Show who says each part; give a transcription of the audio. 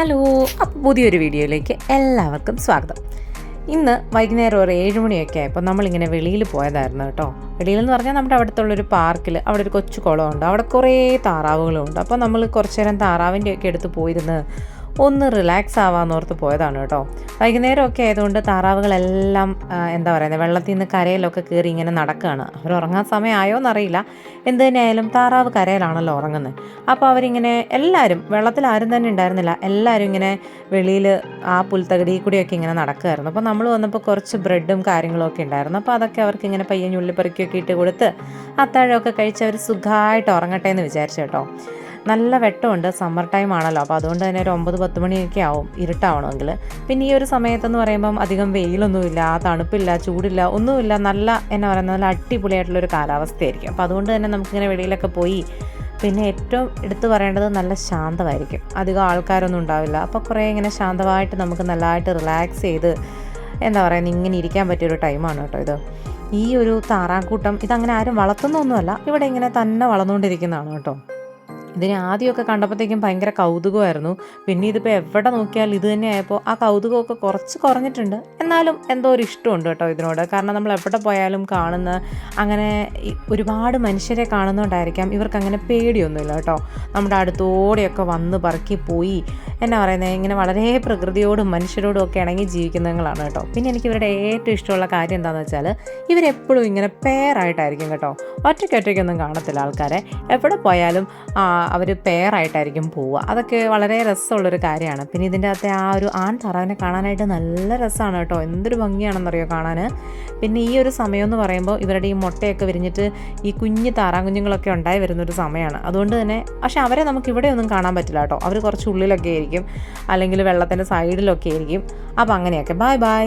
Speaker 1: hello അപ്പോൾ പുതിയൊരു വീഡിയോയിലേക്ക് എല്ലാവർക്കും സ്വാഗതം ഇന്ന് വൈകുന്നേരം ഒരു ഏഴ് മണിയൊക്കെ ആയപ്പോൾ നമ്മളിങ്ങനെ വെളിയിൽ പോയതായിരുന്നു കേട്ടോ വെളിയിലെന്ന് പറഞ്ഞാൽ നമ്മുടെ അവിടുത്തുള്ളൊരു പാർക്കിൽ അവിടെ ഒരു കൊച്ചു കുളമുണ്ട് അവിടെ കുറേ താറാവുകളുണ്ട് അപ്പോൾ നമ്മൾ കുറച്ചു നേരം താറാവിൻ്റെയൊക്കെ എടുത്ത് പോയിരുന്ന് ഒന്ന് റിലാക്സ് ആവാമെന്നോർത്ത് പോയതാണ് കേട്ടോ വൈകുന്നേരമൊക്കെ ആയതുകൊണ്ട് താറാവുകളെല്ലാം എന്താ പറയുന്നത് വെള്ളത്തിൽ നിന്ന് കരയിലൊക്കെ കയറി ഇങ്ങനെ നടക്കുകയാണ് അവർ ഉറങ്ങാൻ സമയമായോ എന്നറിയില്ല എന്ത് തന്നെയായാലും താറാവ് കരയിലാണല്ലോ ഉറങ്ങുന്നത് അപ്പോൾ അവരിങ്ങനെ എല്ലാവരും വെള്ളത്തിൽ ആരും തന്നെ ഉണ്ടായിരുന്നില്ല എല്ലാവരും ഇങ്ങനെ വെളിയിൽ ആ പുൽത്തകടി കൂടിയൊക്കെ ഇങ്ങനെ നടക്കുമായിരുന്നു അപ്പോൾ നമ്മൾ വന്നപ്പോൾ കുറച്ച് ബ്രെഡും കാര്യങ്ങളൊക്കെ ഉണ്ടായിരുന്നു അപ്പോൾ അതൊക്കെ അവർക്ക് ഇങ്ങനെ പയ്യൻ ഉള്ളിപ്പറിക്കൊക്കെ ഇട്ട് കൊടുത്ത് അത്താഴമൊക്കെ കഴിച്ച് അവർ സുഖമായിട്ട് ഉറങ്ങട്ടെ എന്ന് വിചാരിച്ചു കേട്ടോ നല്ല വെട്ടമുണ്ട് സമ്മർ ടൈം ആണല്ലോ അപ്പോൾ അതുകൊണ്ട് തന്നെ ഒരു ഒമ്പത് പത്ത് മണിയൊക്കെ ആവും ഇരുട്ടാവണമെങ്കിൽ പിന്നെ ഈ ഒരു സമയത്തെന്ന് പറയുമ്പം അധികം വെയിലൊന്നുമില്ല തണുപ്പില്ല ചൂടില്ല ഒന്നുമില്ല നല്ല എന്നാ പറയുന്നത് നല്ല അടിപൊളിയായിട്ടുള്ളൊരു കാലാവസ്ഥയായിരിക്കും അപ്പോൾ അതുകൊണ്ട് തന്നെ നമുക്കിങ്ങനെ വെളിയിലൊക്കെ പോയി പിന്നെ ഏറ്റവും എടുത്തു പറയേണ്ടത് നല്ല ശാന്തമായിരിക്കും അധികം ആൾക്കാരൊന്നും ഉണ്ടാവില്ല അപ്പോൾ കുറേ ഇങ്ങനെ ശാന്തമായിട്ട് നമുക്ക് നല്ലതായിട്ട് റിലാക്സ് ചെയ്ത് എന്താ പറയുക ഇങ്ങനെ ഇരിക്കാൻ പറ്റിയൊരു ടൈമാണ് കേട്ടോ ഇത് ഈ ഒരു താറാക്കൂട്ടം ഇതങ്ങനെ ആരും വളർത്തുന്നൊന്നുമല്ല ഇവിടെ ഇങ്ങനെ തന്നെ വളർന്നുകൊണ്ടിരിക്കുന്നതാണ് കേട്ടോ ഇതിനെ ആദ്യമൊക്കെ കണ്ടപ്പോഴത്തേക്കും ഭയങ്കര കൗതുകമായിരുന്നു പിന്നെ ഇതിപ്പോൾ എവിടെ നോക്കിയാൽ ഇത് തന്നെ ആയപ്പോൾ ആ കൗതുകമൊക്കെ കുറച്ച് കുറഞ്ഞിട്ടുണ്ട് എന്നാലും എന്തോ ഒരു ഇഷ്ടമുണ്ട് കേട്ടോ ഇതിനോട് കാരണം നമ്മൾ എവിടെ പോയാലും കാണുന്ന അങ്ങനെ ഒരുപാട് മനുഷ്യരെ കാണുന്നതുകൊണ്ടായിരിക്കാം ഇവർക്ക് അങ്ങനെ പേടിയൊന്നുമില്ല കേട്ടോ നമ്മുടെ അടുത്തോടെയൊക്കെ വന്ന് പറക്കി പോയി എന്നാ പറയുന്നത് ഇങ്ങനെ വളരെ പ്രകൃതിയോടും മനുഷ്യരോടും ഒക്കെ ഇണങ്ങി ജീവിക്കുന്നവങ്ങളാണ് കേട്ടോ പിന്നെ എനിക്ക് ഇവരുടെ ഏറ്റവും ഇഷ്ടമുള്ള കാര്യം എന്താണെന്ന് വെച്ചാൽ ഇവരെപ്പോഴും ഇങ്ങനെ പെയറായിട്ടായിരിക്കും കേട്ടോ ഒറ്റയ്ക്കൊറ്റയ്ക്കൊന്നും കാണത്തില്ല ആൾക്കാരെ എവിടെ പോയാലും അവർ പെയറായിട്ടായിരിക്കും പോവുക അതൊക്കെ വളരെ രസമുള്ളൊരു കാര്യമാണ് പിന്നെ ഇതിൻ്റെ അകത്തെ ആ ഒരു ആൺ താറാവിനെ കാണാനായിട്ട് നല്ല രസമാണ് കേട്ടോ എന്തൊരു ഭംഗിയാണെന്നറിയോ കാണാൻ പിന്നെ ഈ ഒരു സമയം എന്ന് പറയുമ്പോൾ ഇവരുടെ ഈ മുട്ടയൊക്കെ വിരിഞ്ഞിട്ട് ഈ കുഞ്ഞ് താറാകുഞ്ഞുങ്ങളൊക്കെ ഉണ്ടായി വരുന്നൊരു സമയമാണ് അതുകൊണ്ട് തന്നെ പക്ഷേ അവരെ നമുക്ക് ഇവിടെയൊന്നും കാണാൻ പറ്റില്ല കേട്ടോ അവർ കുറച്ച് ഉള്ളിലൊക്കെ ആയിരിക്കും ആയിരിക്കും അല്ലെങ്കിൽ വെള്ളത്തിൻ്റെ സൈഡിലൊക്കെ ആയിരിക്കും അപ്പോൾ അങ്ങനെയൊക്കെ ബൈ ബൈ